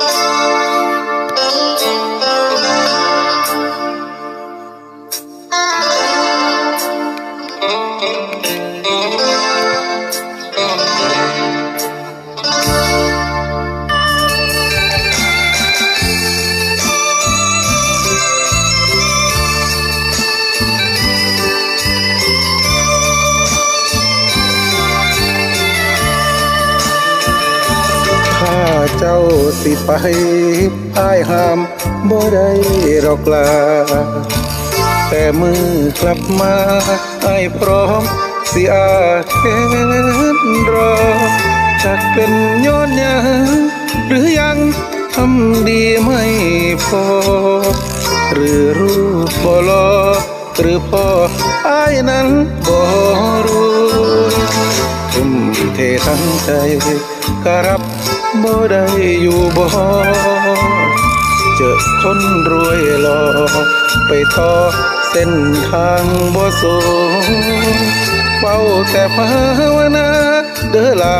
ข้า เจ้าสิไปอายห้ามบ่ได้หรอกลา แต่มือกลับมาอ้ายพร้อม สิอาเห็นรอจักเป็นย้อนยังหรือยังทำดีไม่พอ หรือรู้บ่รอหรือพออ้ายนั้นบ่รู้ ททั้งใจก็รับบ่ได้อยู่บ่เจอคนรวยหลอกไปต่อเส้นทางบ่สูงเฝ้าแต่ภาวนาเด้อลา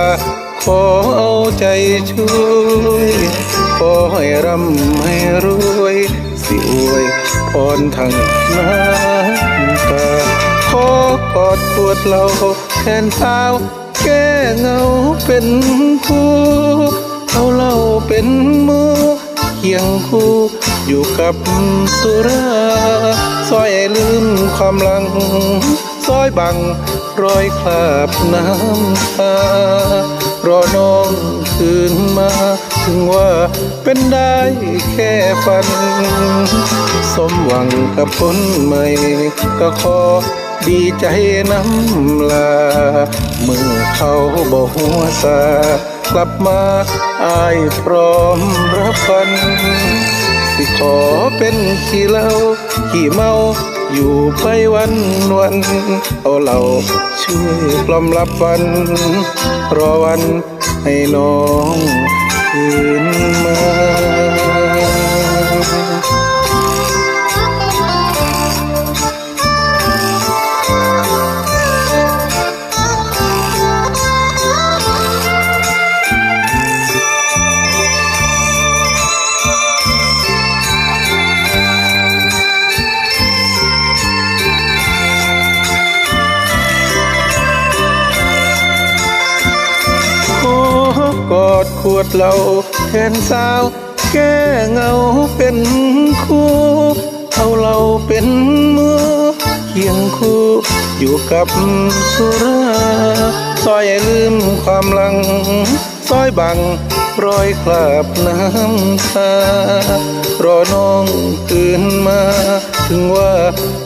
ขอเอาใจช่วยขอให้ร่ำให้รวย สิอวยพรทางน้ำตาขอกอดปวดเราแทนสา แก้เงาเป็นคู่เอาเหล่าเป็นมูเคียงคู่อยู่กับสุราซอยลืมความหลังซอยบังรอยคราบน้ำตารอน้องคืนมา ถึงว่าเป็นได้แค่ฝัน สมหวังกับคนใหม่ ก็ขอ ดีใจน้ำลา เมื่อเขาบอกหัวซากลับมาอายพร้อมรับฟัน สิขอเป็นขี้เหล้าขี้เมาอยู่ไปวันวัน เอาเหล่าช่วยกล่อมรับวัน รอวันให้น้อง ขวดเหล้าแทนสาว แก้เงาเป็นคู่เอาเราเป็นมือเคียงคู่อยู่กับสุราซอยลืมความหลังซอยบังรอยคราบน้ำตารอน้องตื่นมา ถึงว่า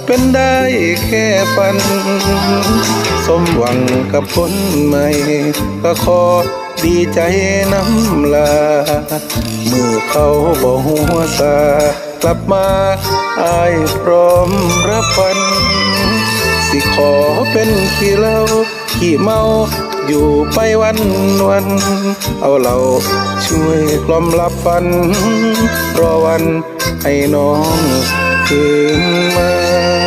เป็นได้แค่ฝัน สมหวังกับคนใหม่ ก็ขอ ดีใจน้ำลาเมื่อเขาบอกหัวซากลับมาอายพร้อมรับฟัน สิขอเป็นขี้เหล้าขี้เมาอยู่ไปวันวัน เอาเราช่วยกล่อมรับฟัน รอวันให้น้องคืนมา